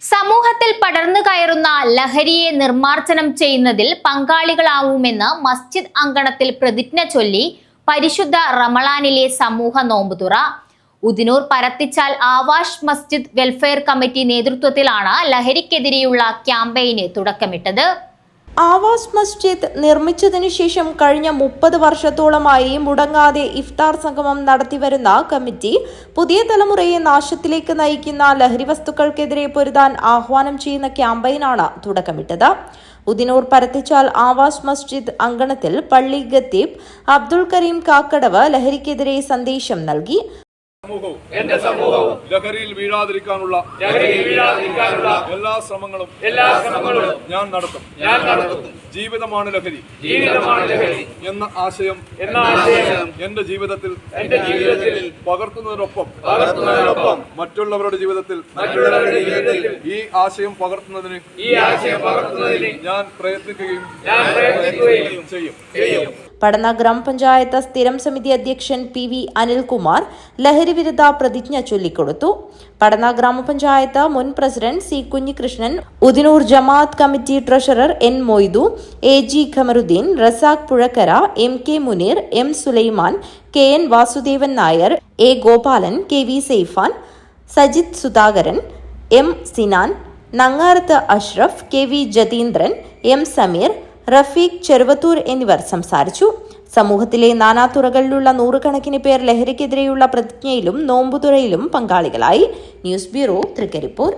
സമൂഹത്തിൽ പടർന്നു കയറുന്ന ലഹരിയെ നിർമ്മാർജനം ചെയ്യുന്നതിൽ പങ്കാളികളാവുമെന്ന് മസ്ജിദ് അങ്കണത്തിൽ പ്രതിജ്ഞ ചൊല്ലി പരിശുദ്ധ റമളാനിലെ സമൂഹ നോമ്പുതുറ ഉദിനൂർ പരത്തിച്ചാൽ ആവാഷ് മസ്ജിദ് വെൽഫെയർ കമ്മിറ്റി നേതൃത്വത്തിലാണ് ലഹരിക്കെതിരെയുള്ള ക്യാമ്പയിന് തുടക്കമിട്ടത്. ആവാസ് മസ്ജിദ് നിർമ്മിച്ചതിനു ശേഷം കഴിഞ്ഞ മുപ്പത് വർഷത്തോളമായി മുടങ്ങാതെ ഇഫ്താർ സംഗമം നടത്തിവരുന്ന കമ്മിറ്റി പുതിയ തലമുറയെ നാശത്തിലേക്ക് നയിക്കുന്ന ലഹരി വസ്തുക്കൾക്കെതിരെ പൊരുതാൻ ആഹ്വാനം ചെയ്യുന്ന ക്യാമ്പയിനാണ് തുടക്കമിട്ടത്. ഉദിനൂർ പരത്തിച്ചാൽ ആവാസ് മസ്ജിദ് അങ്കണത്തിൽ പള്ളി ഗത്തീബ് അബ്ദുൾ കരീം കാക്കടവ് ലഹരിക്കെതിരെ സന്ദേശം നൽകി. സമൂഹവും എന്റെ സമൂഹവും ലഹരിയിൽ വീഴാതിരിക്കാനുള്ള ലഹരിയിൽ വീഴാതിരിക്കാനുള്ള എല്ലാ ശ്രമങ്ങളും എല്ലാ ശ്രമങ്ങളും ഞാൻ നടത്തും. ഞാൻ നടത്തും. ജീവിതമാണ് ലഹരി. ജീവിതമാണ് ലഹരി. എന്ന ആശയം എന്ന ആശയം എന്റെ ജീവിതത്തിൽ എന്റെ ജീവിതത്തിൽ പകർത്തുന്നതിനൊപ്പം പകർത്തുന്നതിനൊപ്പം മറ്റുള്ളവരുടെ ജീവിതത്തിൽ മറ്റുള്ളവരുടെ ജീവിതത്തിൽ ഈ ആശയം പകർത്തുന്നതിന് ഈ ആശയം പകർത്തുന്നതിന് ഞാൻ പ്രയത്നിക്കുകയും ഞാൻ പ്രയത്നിക്കുകയും ചെയ്യും. ചെയ്യും. പടന്ന ഗ്രാമപഞ്ചായത്ത് സ്ഥിരം സമിതി അധ്യക്ഷൻ പി വി അനിൽകുമാർ ലഹരി വിരുദ്ധ പ്രതിജ്ഞ ചൊല്ലിക്കൊടുത്തു. പടന്ന ഗ്രാമപഞ്ചായത്ത് മുൻ president C Kunhikrishnan Udinur Jamaat committee treasurer N Moidu A G Khamaruddin Razak Puzhakkara M K Muneer M Sulaiman K N Vasudevan Nair A Gopalan K V Saifan Sajith Sudhakaran M Sinan Nangarath Ashraf K V Jathindran M Sameer Rafeeq Cheruvathur എന്നിവർ സംസാരിച്ചു. സമൂഹത്തിലെ നാനാതുറകളിലുള്ള നൂറുകണക്കിന് പേർ ലഹരിക്കെതിരെയുള്ള പ്രതിജ്ഞയിലും നോമ്പുതുറയിലും പങ്കാളികളായി. News bureau Trikaripur.